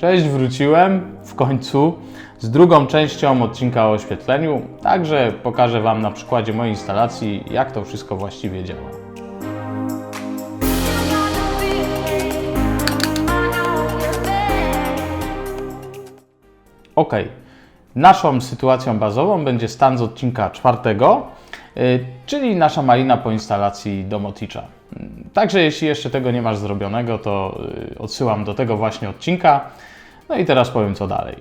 Cześć, wróciłem w końcu z drugą częścią odcinka o oświetleniu. Także pokażę Wam na przykładzie mojej instalacji, jak to wszystko właściwie działa. Ok. Naszą sytuacją bazową będzie stan z odcinka czwartego, y, czyli nasza malina po instalacji Domoticza. Także jeśli jeszcze tego nie masz zrobionego, to y, odsyłam do tego właśnie odcinka. No i teraz powiem co dalej.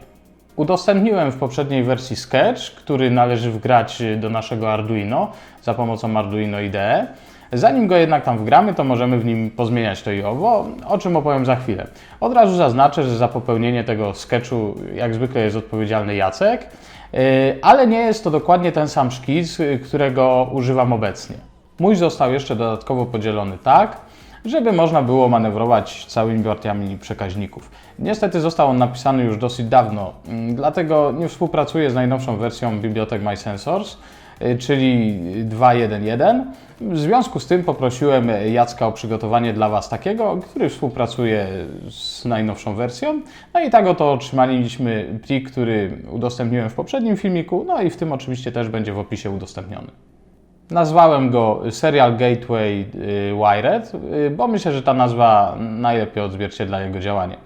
Udostępniłem w poprzedniej wersji Sketch, który należy wgrać do naszego Arduino za pomocą Arduino IDE. Zanim go jednak tam wgramy, to możemy w nim pozmieniać to i owo, o czym opowiem za chwilę. Od razu zaznaczę, że za popełnienie tego sketchu jak zwykle jest odpowiedzialny Jacek, yy, ale nie jest to dokładnie ten sam szkic, którego używam obecnie. Mój został jeszcze dodatkowo podzielony tak, żeby można było manewrować całymi partiami przekaźników. Niestety został on napisany już dosyć dawno, mm, dlatego nie współpracuję z najnowszą wersją bibliotek MySensors, y, czyli 2.1.1. W związku z tym poprosiłem Jacka o przygotowanie dla Was takiego, który współpracuje z najnowszą wersją. No i tak oto otrzymaliśmy plik, który udostępniłem w poprzednim filmiku, no i w tym oczywiście też będzie w opisie udostępniony. Nazwałem go Serial Gateway y, Wired, y, bo myślę, że ta nazwa najlepiej odzwierciedla jego działanie.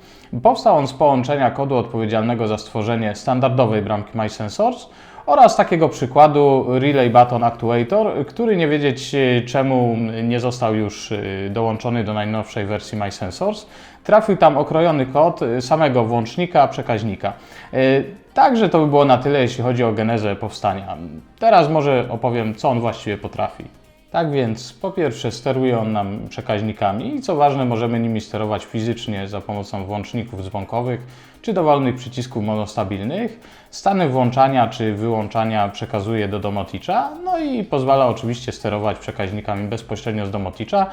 Powstał on z połączenia kodu odpowiedzialnego za stworzenie standardowej bramki MySensors oraz takiego przykładu Relay Button Actuator, który nie wiedzieć y, czemu nie został już y, dołączony do najnowszej wersji MySensors. Trafił tam okrojony kod y, samego włącznika przekaźnika. Także to by było na tyle, jeśli chodzi o genezę powstania. Teraz może opowiem, co on właściwie potrafi. Tak więc, po pierwsze, steruje on nam przekaźnikami i co ważne, możemy nimi sterować fizycznie za pomocą włączników dzwonkowych czy dowolnych przycisków monostabilnych. Stany włączania czy wyłączania przekazuje do domoticza, no i pozwala oczywiście sterować przekaźnikami bezpośrednio z domoticza,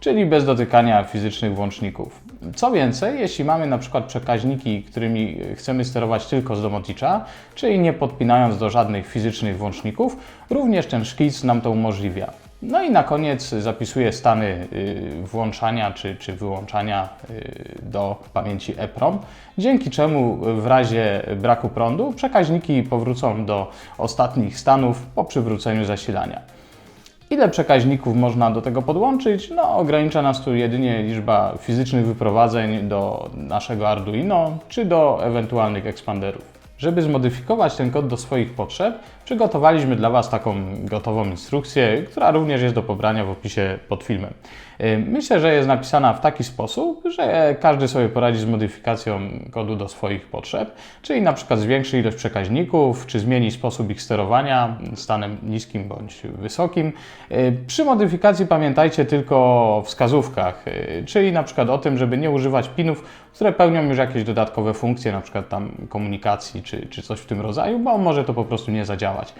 czyli bez dotykania fizycznych włączników. Co więcej, jeśli mamy na przykład przekaźniki, którymi chcemy sterować tylko z domoticza, czyli nie podpinając do żadnych fizycznych włączników, również ten szkic nam to umożliwia. No i na koniec zapisuję stany y, włączania czy, czy wyłączania y, do pamięci EPROM, dzięki czemu w razie braku prądu przekaźniki powrócą do ostatnich stanów po przywróceniu zasilania. Ile przekaźników można do tego podłączyć? No, ogranicza nas tu jedynie liczba fizycznych wyprowadzeń do naszego Arduino czy do ewentualnych ekspanderów. Żeby zmodyfikować ten kod do swoich potrzeb, przygotowaliśmy dla Was taką gotową instrukcję, która również jest do pobrania w opisie pod filmem. Myślę, że jest napisana w taki sposób, że każdy sobie poradzi z modyfikacją kodu do swoich potrzeb, czyli na przykład zwiększy ilość przekaźników, czy zmieni sposób ich sterowania stanem niskim bądź wysokim. Przy modyfikacji pamiętajcie tylko o wskazówkach, yy, czyli na przykład o tym, żeby nie używać pinów, które pełnią już jakieś dodatkowe funkcje, na przykład tam komunikacji czy, czy coś w tym rodzaju, bo może to po prostu nie zadziałać.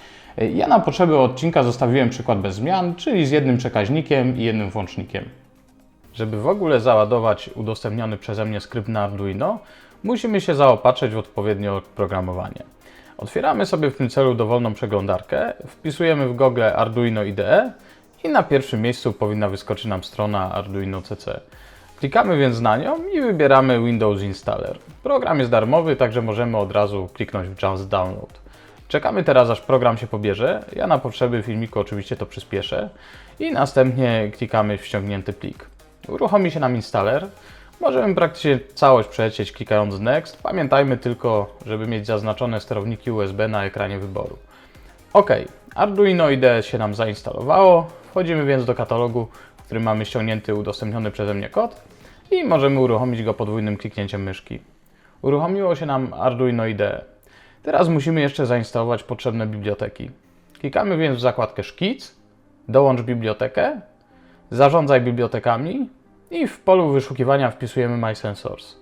Ja na potrzeby odcinka zostawiłem przykład bez zmian, czyli z jednym przekaźnikiem i jednym włącznikiem. Żeby w ogóle załadować udostępniony przeze mnie skrypt na Arduino, musimy się zaopatrzyć w odpowiednie oprogramowanie. Otwieramy sobie w tym celu dowolną przeglądarkę, wpisujemy w Google Arduino IDE i na pierwszym miejscu powinna wyskoczyć nam strona Arduino CC. Klikamy więc na nią i wybieramy Windows Installer. Program jest darmowy, także możemy od razu kliknąć w Just Download. Czekamy teraz aż program się pobierze. Ja na potrzeby filmiku oczywiście to przyspieszę i następnie klikamy w ściągnięty plik. Uruchomi się nam installer. Możemy praktycznie całość przelecieć klikając Next. Pamiętajmy tylko, żeby mieć zaznaczone sterowniki USB na ekranie wyboru. OK, Arduino IDE się nam zainstalowało. Wchodzimy więc do katalogu, w którym mamy ściągnięty udostępniony przeze mnie kod i możemy uruchomić go podwójnym kliknięciem myszki. Uruchomiło się nam Arduino IDE. Teraz musimy jeszcze zainstalować potrzebne biblioteki. Klikamy więc w zakładkę Szkic, dołącz bibliotekę, zarządzaj bibliotekami i w polu wyszukiwania wpisujemy MySensors.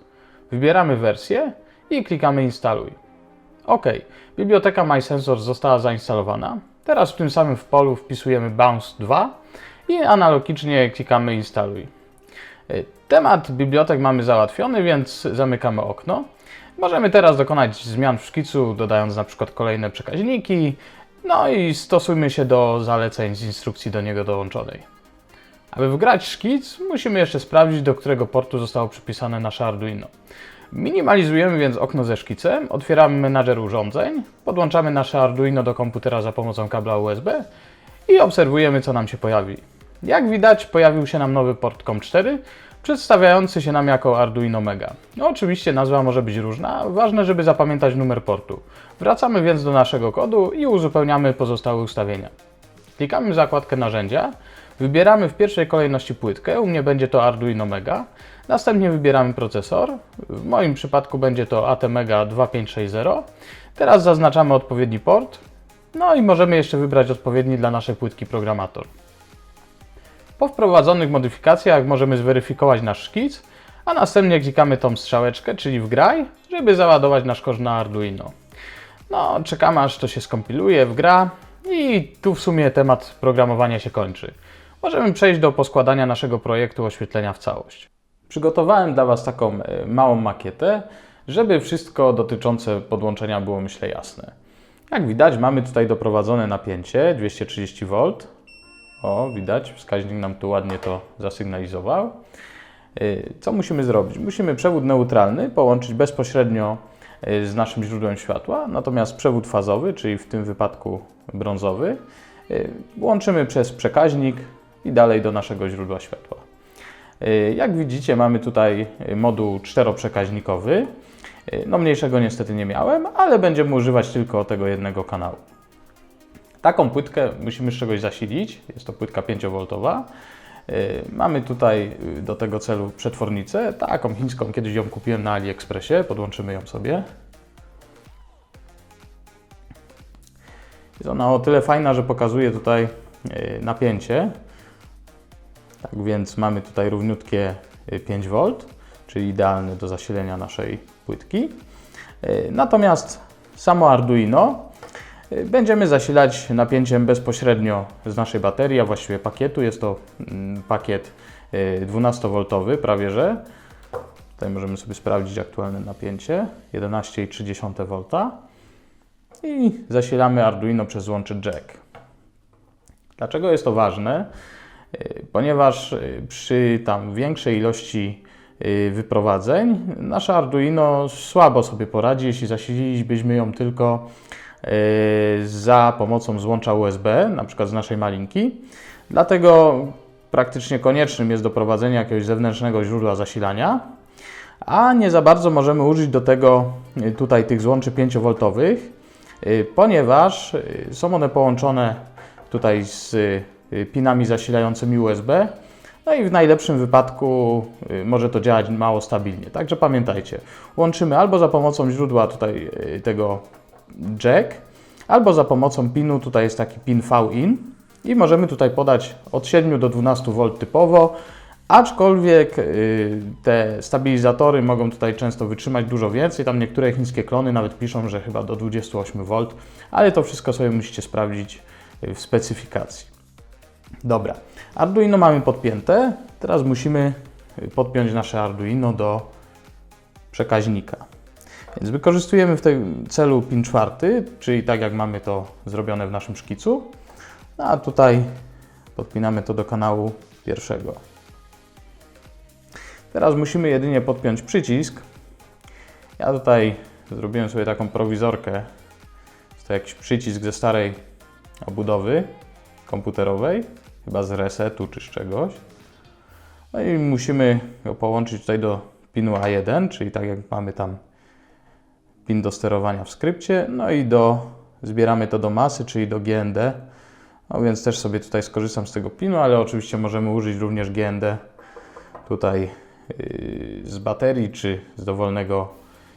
Wybieramy wersję i klikamy Instaluj. OK, biblioteka MySensors została zainstalowana. Teraz w tym samym w polu wpisujemy Bounce 2 i analogicznie klikamy Instaluj. Y, Temat bibliotek mamy załatwiony, więc zamykamy okno. Możemy teraz dokonać zmian w szkicu, dodając na przykład kolejne przekaźniki, no i stosujmy się do zaleceń z instrukcji do niego dołączonej. Aby wgrać szkic, musimy jeszcze sprawdzić, do którego portu zostało przypisane nasze Arduino. Minimalizujemy więc okno ze szkicem, otwieramy menadżer urządzeń, podłączamy nasze Arduino do komputera za pomocą kabla USB i obserwujemy co nam się pojawi. Jak widać pojawił się nam nowy port COM4, przedstawiający się nam jako Arduino Mega. No, oczywiście nazwa może być różna, ważne żeby zapamiętać numer portu. Wracamy więc do naszego kodu i uzupełniamy pozostałe ustawienia. Klikamy w zakładkę narzędzia, wybieramy w pierwszej kolejności płytkę, u mnie będzie to Arduino Mega, następnie wybieramy procesor, w moim przypadku będzie to ATmega 2560, teraz zaznaczamy odpowiedni port, no i możemy jeszcze wybrać odpowiedni dla naszej płytki programator. Po wprowadzonych modyfikacjach możemy zweryfikować nasz szkic, a następnie klikamy tą strzałeczkę, czyli w graj, żeby załadować nasz kod na Arduino. No, czekamy aż to się skompiluje, wgra i tu w sumie temat programowania się kończy. Możemy przejść do poskładania naszego projektu oświetlenia w całość. Przygotowałem dla Was taką e, małą makietę, żeby wszystko dotyczące podłączenia było myślę jasne. Jak widać mamy tutaj doprowadzone napięcie 230V. O, widać, wskaźnik nam tu ładnie to zasygnalizował. Y, Co musimy zrobić? Musimy przewód neutralny połączyć bezpośrednio y, z naszym źródłem światła, natomiast przewód fazowy, czyli w tym wypadku brązowy, y, łączymy przez przekaźnik i dalej do naszego źródła światła. Jak widzicie, mamy tutaj moduł czteroprzekaźnikowy. No mniejszego niestety nie miałem, ale będziemy używać tylko tego jednego kanału. Taką płytkę musimy z czegoś zasilić. Jest to płytka 5V. Y, Mamy tutaj y, do tego celu przetwornicę, taką chińską, kiedyś ją kupiłem na AliExpressie, podłączymy ją sobie. Jest ona o tyle fajna, że pokazuje tutaj y, napięcie. Tak więc mamy tutaj równiutkie y, 5V, czyli idealny do zasilenia naszej płytki. Natomiast samo Arduino będziemy zasilać napięciem bezpośrednio z naszej baterii, a właściwie pakietu. Jest to mm, pakiet y, 12V prawie że. Tutaj możemy sobie sprawdzić aktualne napięcie 11,3 V i zasilamy Arduino przez złącze jack. Dlaczego jest to ważne? Y, Ponieważ y, przy tam większej ilości y, wyprowadzeń nasze Arduino słabo sobie poradzi, jeśli zasililibyśmy ją tylko y, za pomocą złącza USB, na przykład z naszej malinki. Dlatego praktycznie koniecznym jest doprowadzenie jakiegoś zewnętrznego źródła zasilania, a nie za bardzo możemy użyć do tego y, tutaj tych złączy 5V, y, ponieważ y, są one połączone tutaj z y, pinami zasilającymi USB. No i w najlepszym wypadku y, może to działać mało stabilnie. Także pamiętajcie, łączymy albo za pomocą źródła tutaj y, tego jack, albo za pomocą pinu, tutaj jest taki pin V-in i możemy tutaj podać od 7 do 12 V typowo, aczkolwiek y, te stabilizatory mogą tutaj często wytrzymać dużo więcej, tam niektóre chińskie klony nawet piszą, że chyba do 28 V, ale to wszystko sobie musicie sprawdzić y, w specyfikacji. Dobra, Arduino mamy podpięte, teraz musimy y, podpiąć nasze Arduino do przekaźnika. Więc wykorzystujemy w tym celu pin czwarty, czyli tak jak mamy to zrobione w naszym szkicu. No a tutaj podpinamy to do kanału pierwszego. Teraz musimy jedynie podpiąć przycisk. Ja tutaj zrobiłem sobie taką prowizorkę. Jest to jakiś przycisk ze starej obudowy komputerowej, chyba z resetu czy z czegoś. No i musimy go połączyć tutaj do pinu A1, czyli tak jak mamy tam pin do sterowania w skrypcie, no i do, zbieramy to do masy, czyli do GND. No więc też sobie tutaj skorzystam z tego pinu, ale oczywiście możemy użyć również GND tutaj yy, z baterii czy z dowolnego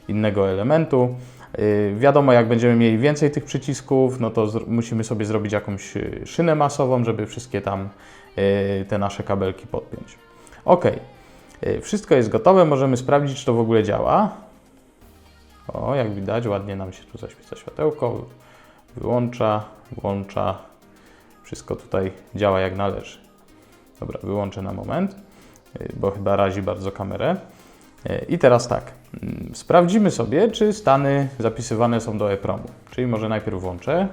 innego elementu. Yy, wiadomo, jak będziemy mieli więcej tych przycisków, no to musimy sobie zrobić jakąś yy, szynę masową, żeby wszystkie tam te nasze kabelki podpiąć. Ok, wszystko jest gotowe, możemy sprawdzić, czy to w ogóle działa. O, jak widać, ładnie nam się tu zaświeca światełko, wyłącza, włącza, wszystko tutaj działa jak należy. Dobra, wyłączę na moment, y, bo chyba razi bardzo kamerę. Y, I teraz tak, mm, sprawdzimy sobie, czy stany zapisywane są do EPROMu. Czyli może najpierw włączę,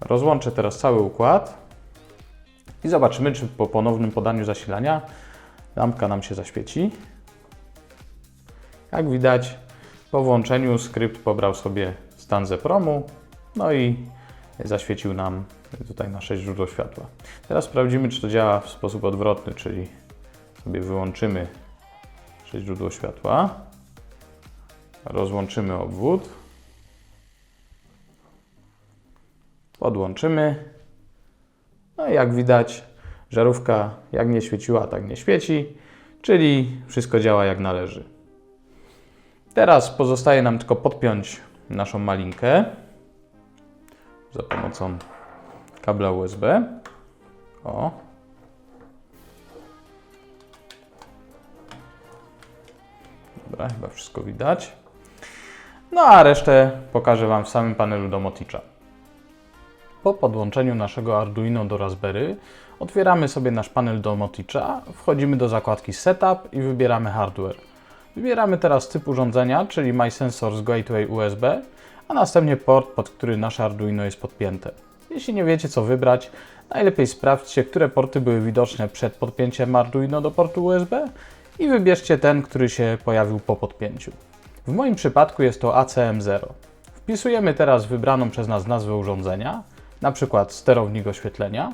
rozłączę teraz cały układ i zobaczymy, czy po ponownym podaniu zasilania lampka nam się zaświeci. Jak widać, po włączeniu skrypt pobrał sobie stan zepromu, no i zaświecił nam tutaj nasze źródło światła. Teraz sprawdzimy, czy to działa w sposób odwrotny, czyli sobie wyłączymy nasze źródło światła, rozłączymy obwód, podłączymy, no i jak widać, żarówka jak nie świeciła, tak nie świeci, czyli wszystko działa jak należy. Teraz pozostaje nam tylko podpiąć naszą malinkę za pomocą kabla USB. O. Dobra, chyba wszystko widać. No a resztę pokażę Wam w samym panelu Domoticza. Po podłączeniu naszego Arduino do Raspberry otwieramy sobie nasz panel Domoticza, wchodzimy do zakładki Setup i wybieramy Hardware. Wybieramy teraz typ urządzenia, czyli My Sensors Gateway USB, a następnie port, pod który nasze Arduino jest podpięte. Jeśli nie wiecie co wybrać, najlepiej sprawdźcie, które porty były widoczne przed podpięciem Arduino do portu USB i wybierzcie ten, który się pojawił po podpięciu. W moim przypadku jest to ACM0. Wpisujemy teraz wybraną przez nas nazwę urządzenia, przykład sterownik oświetlenia,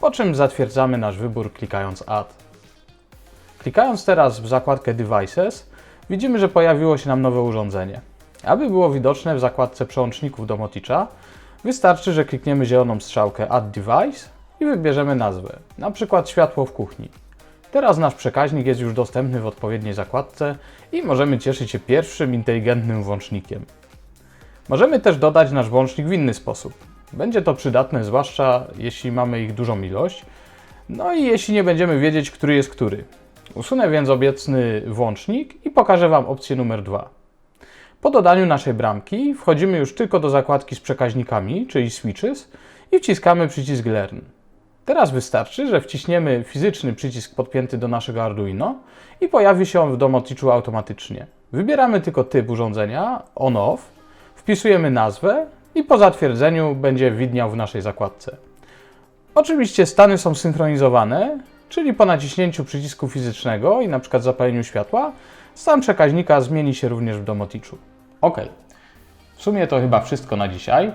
po czym zatwierdzamy nasz wybór klikając Add. Klikając teraz w zakładkę Devices, widzimy, że pojawiło się nam nowe urządzenie. Aby było widoczne w zakładce przełączników Domoticza, wystarczy, że klikniemy zieloną strzałkę Add Device i wybierzemy nazwę, na przykład światło w kuchni. Teraz nasz przekaźnik jest już dostępny w odpowiedniej zakładce i możemy cieszyć się pierwszym inteligentnym włącznikiem. Możemy też dodać nasz włącznik w inny sposób. Będzie to przydatne zwłaszcza jeśli mamy ich dużą ilość, no i jeśli nie będziemy wiedzieć, który jest który. Usunę więc obecny włącznik i pokażę Wam opcję numer 2. Po dodaniu naszej bramki wchodzimy już tylko do zakładki z przekaźnikami, czyli switches i wciskamy przycisk Learn. Teraz wystarczy, że wciśniemy fizyczny przycisk podpięty do naszego Arduino i pojawi się on w Domoticzu automatycznie. Wybieramy tylko typ urządzenia, on-off, wpisujemy nazwę i po zatwierdzeniu będzie widniał w naszej zakładce. Oczywiście stany są synchronizowane, czyli po naciśnięciu przycisku fizycznego i przykład zapaleniu światła, stan przekaźnika zmieni się również w Domoticzu. Ok, w sumie to chyba wszystko na dzisiaj.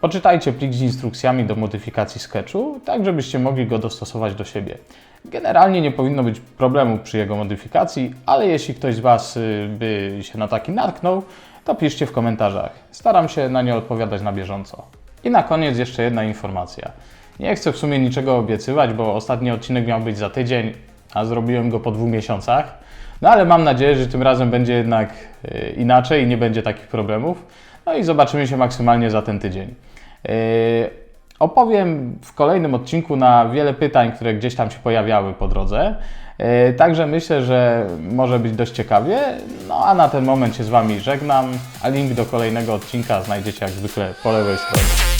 Poczytajcie plik z instrukcjami do modyfikacji sketchu, tak żebyście mogli go dostosować do siebie. Generalnie nie powinno być problemu przy jego modyfikacji, ale jeśli ktoś z Was y, by się na taki natknął, to piszcie w komentarzach. Staram się na nie odpowiadać na bieżąco. I na koniec jeszcze jedna informacja. Nie chcę w sumie niczego obiecywać, bo ostatni odcinek miał być za tydzień, a zrobiłem go po dwóch miesiącach. No ale mam nadzieję, że tym razem będzie jednak y, inaczej i nie będzie takich problemów. No i zobaczymy się maksymalnie za ten tydzień. Yy, Opowiem w kolejnym odcinku na wiele pytań, które gdzieś tam się pojawiały po drodze. Yy, Także myślę, że może być dość ciekawie. No a na ten moment się z Wami żegnam, a link do kolejnego odcinka znajdziecie jak zwykle po lewej stronie.